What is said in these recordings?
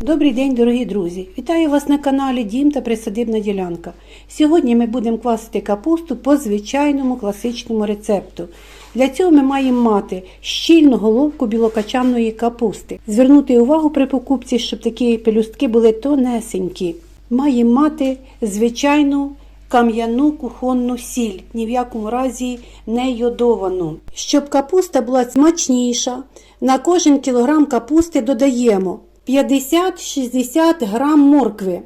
Добрий день, дорогі друзі! Вітаю вас на каналі Дім та Присадибна ділянка. Сьогодні ми будемо квасити капусту по звичайному класичному рецепту. Для цього ми маємо мати щільну головку білокачаної капусти. Звернути увагу при покупці, щоб такі пелюстки були тонесенькі. Маємо мати звичайну кам'яну кухонну сіль, ні в якому разі не йодовану. Щоб капуста була смачніша, на кожен кілограм капусти додаємо 50-60 грам моркви,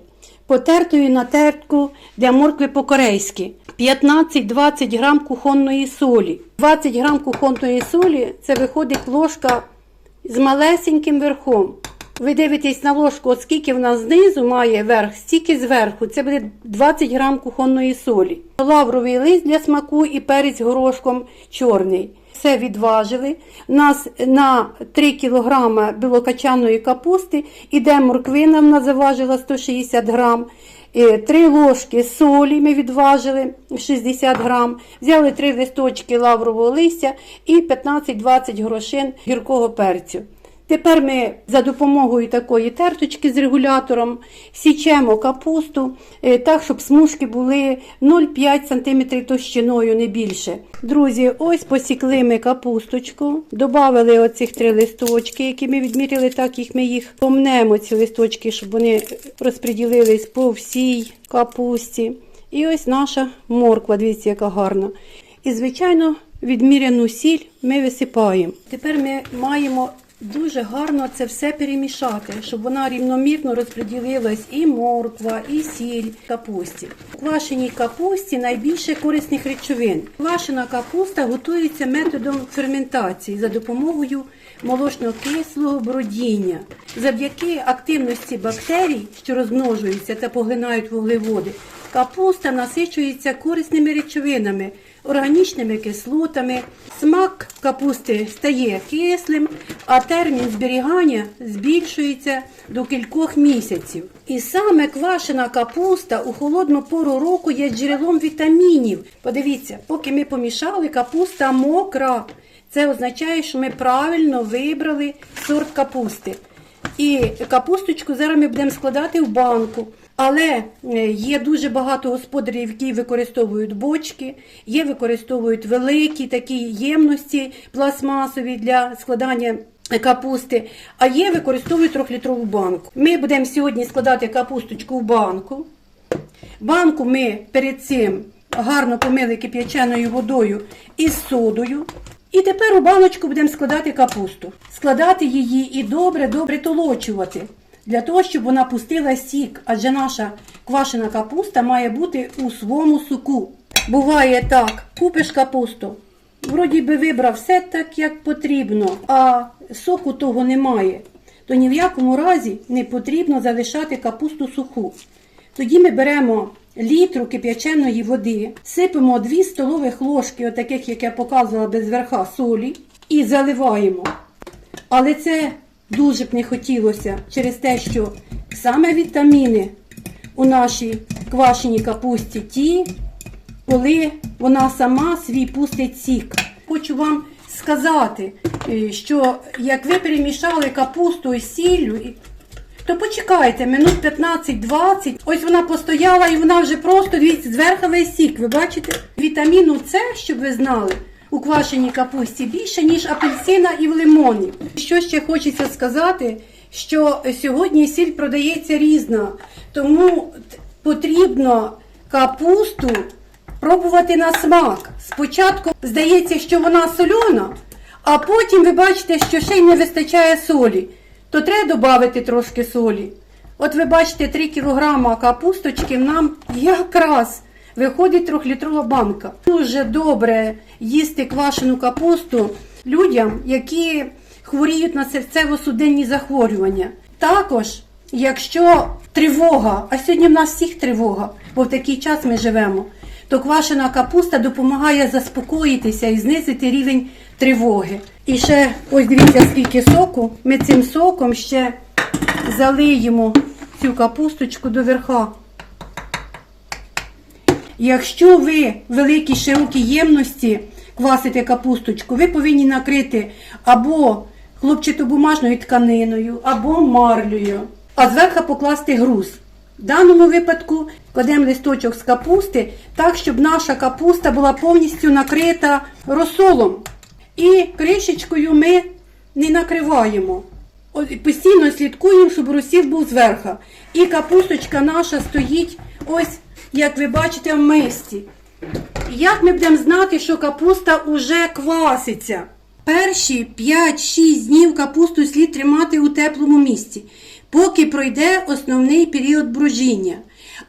потертої на тертку для моркви по-корейськи, 15-20 грам кухонної солі. 20 грам кухонної солі це виходить ложка з малесеньким верхом. Ви дивитесь на ложку, от скільки вона знизу має верх, стільки зверху. Це буде 20 грам кухонної солі. Лавровий лист для смаку і перець горошком чорний. Все відважили. У нас на 3 кг білокачаної капусти іде морквина, вона заважила 160 грам. 3 ложки солі ми відважили 60 грам. Взяли 3 листочки лаврового листя і 15-20 грошин гіркого перцю. Тепер ми за допомогою такої терточки з регулятором січемо капусту е, так, щоб смужки були 0,5 см товщиною, не більше. Друзі, ось посікли ми капусточку, додали оцих три листочки, які ми відміряли, так їх ми їх помнемо, ці листочки, щоб вони розподілились по всій капусті. І ось наша морква, дивіться, яка гарна. І, звичайно, відміряну сіль ми висипаємо. Тепер ми маємо Дуже гарно це все перемішати, щоб вона рівномірно розподілилась і морква, і сіль капусті. У квашеній капусті найбільше корисних речовин. Квашена капуста готується методом ферментації за допомогою молочно-кислого бродіння. Завдяки активності бактерій, що розмножуються та поглинають вуглеводи, капуста насичується корисними речовинами органічними кислотами. Смак капусти стає кислим, а термін зберігання збільшується до кількох місяців. І саме квашена капуста у холодну пору року є джерелом вітамінів. Подивіться, поки ми помішали, капуста мокра. Це означає, що ми правильно вибрали сорт капусти. І капусточку зараз ми будемо складати в банку. Але е, є дуже багато господарів, які використовують бочки, є використовують великі такі ємності пластмасові для складання капусти, а є використовують трьохлітрову банку. Ми будемо сьогодні складати капусточку в банку. Банку ми перед цим гарно помили кип'яченою водою із содою. І тепер у баночку будемо складати капусту. Складати її і добре-добре толочувати для того, щоб вона пустила сік, адже наша квашена капуста має бути у своєму соку. Буває так, купиш капусту, вроді би вибрав все так, як потрібно, а соку того немає. То ні в якому разі не потрібно залишати капусту суху. Тоді ми беремо літру кип'яченої води, сипемо 2 столових ложки, отаких, як я показувала без верха солі, і заливаємо. Але це дуже б не хотілося через те, що саме вітаміни у нашій квашеній капусті ті, коли вона сама свій пустить сік. Хочу вам сказати, е, що як ви перемішали капусту із сіллю, і- то почекайте, минут 15-20. Ось вона постояла і вона вже просто дивіться, зверху сік. Ви бачите? Вітаміну С, щоб ви знали, у квашеній капусті більше, ніж апельсина і в лимоні. Що ще хочеться сказати, що сьогодні сіль продається різна, тому потрібно капусту пробувати на смак. Спочатку здається, що вона сольона, а потім ви бачите, що ще й не вистачає солі. То треба додати трошки солі. От ви бачите, 3 кг капусточки нам якраз виходить трьохлітрова банка. Дуже добре їсти квашену капусту людям, які хворіють на серцево-судинні захворювання. Також, якщо тривога, а сьогодні в нас всіх тривога, бо в такий час ми живемо, то квашена капуста допомагає заспокоїтися і знизити рівень тривоги. І ще ось дивіться, скільки соку. Ми цим соком ще залиємо цю капусточку до верха. Якщо ви в великій широкій ємності квасите капусточку, ви повинні накрити або хлопчатобумажною тканиною, або марлею. а зверху покласти груз. В даному випадку кладемо листочок з капусти так, щоб наша капуста була повністю накрита розсолом. І кришечкою ми не накриваємо. Постійно слідкуємо, щоб розсіл був зверху. І капусточка наша стоїть, ось, як ви бачите, в мисці. Як ми будемо знати, що капуста уже кваситься? Перші 5-6 днів капусту слід тримати у теплому місці, поки пройде основний період брожіння.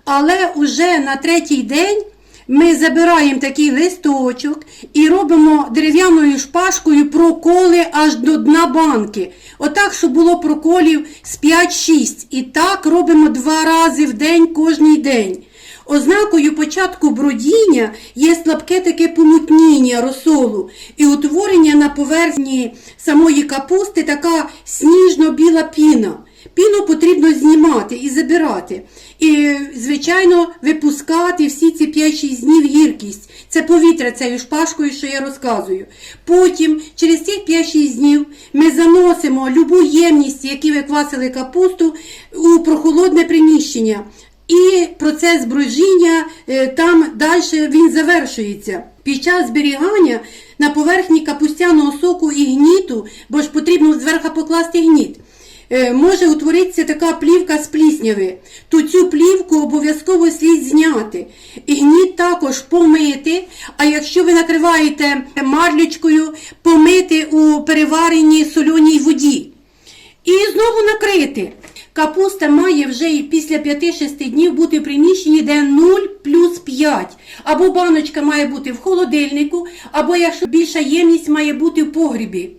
Але уже на третій день ми забираємо такий листочок і робимо дерев'яною шпажкою проколи аж до дна банки. Отак, щоб було проколів з 5-6. І так робимо два рази в день кожний день. Ознакою початку бродіння є слабке таке помутніння розсолу і утворення на поверхні самої капусти така сніжно-біла піна. Піну потрібно знімати і забирати. І, звичайно, випускати всі ці 5-6 днів гіркість. Це повітря цією шпажкою, що я розказую. Потім, через цих 5-6 днів, ми заносимо любу ємність, які ви квасили капусту, у прохолодне приміщення. І процес брожіння е, там далі він завершується. Під час зберігання на поверхні капустяного соку і гніту, бо ж потрібно зверху покласти гніт, е, може утворитися така плівка з плісняви. То цю плівку обов'язково слід зняти. І гніт також помити. А якщо ви накриваєте марлючкою, помити у перевареній сольоній воді. І знову накрити. Капуста має вже і після 5-6 днів бути в приміщенні, де 0 плюс 5. Або баночка має бути в холодильнику, або якщо більша ємність має бути в погрібі.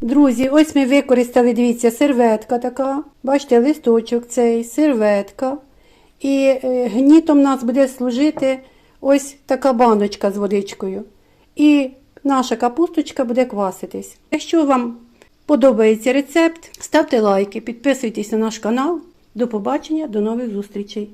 Друзі, ось ми використали, дивіться, серветка така. Бачите, листочок цей, серветка. І е, гнітом нас буде служити ось така баночка з водичкою. І наша капусточка буде кваситись. Якщо вам подобається рецепт, ставте лайки, підписуйтесь на наш канал. До побачення, до нових зустрічей!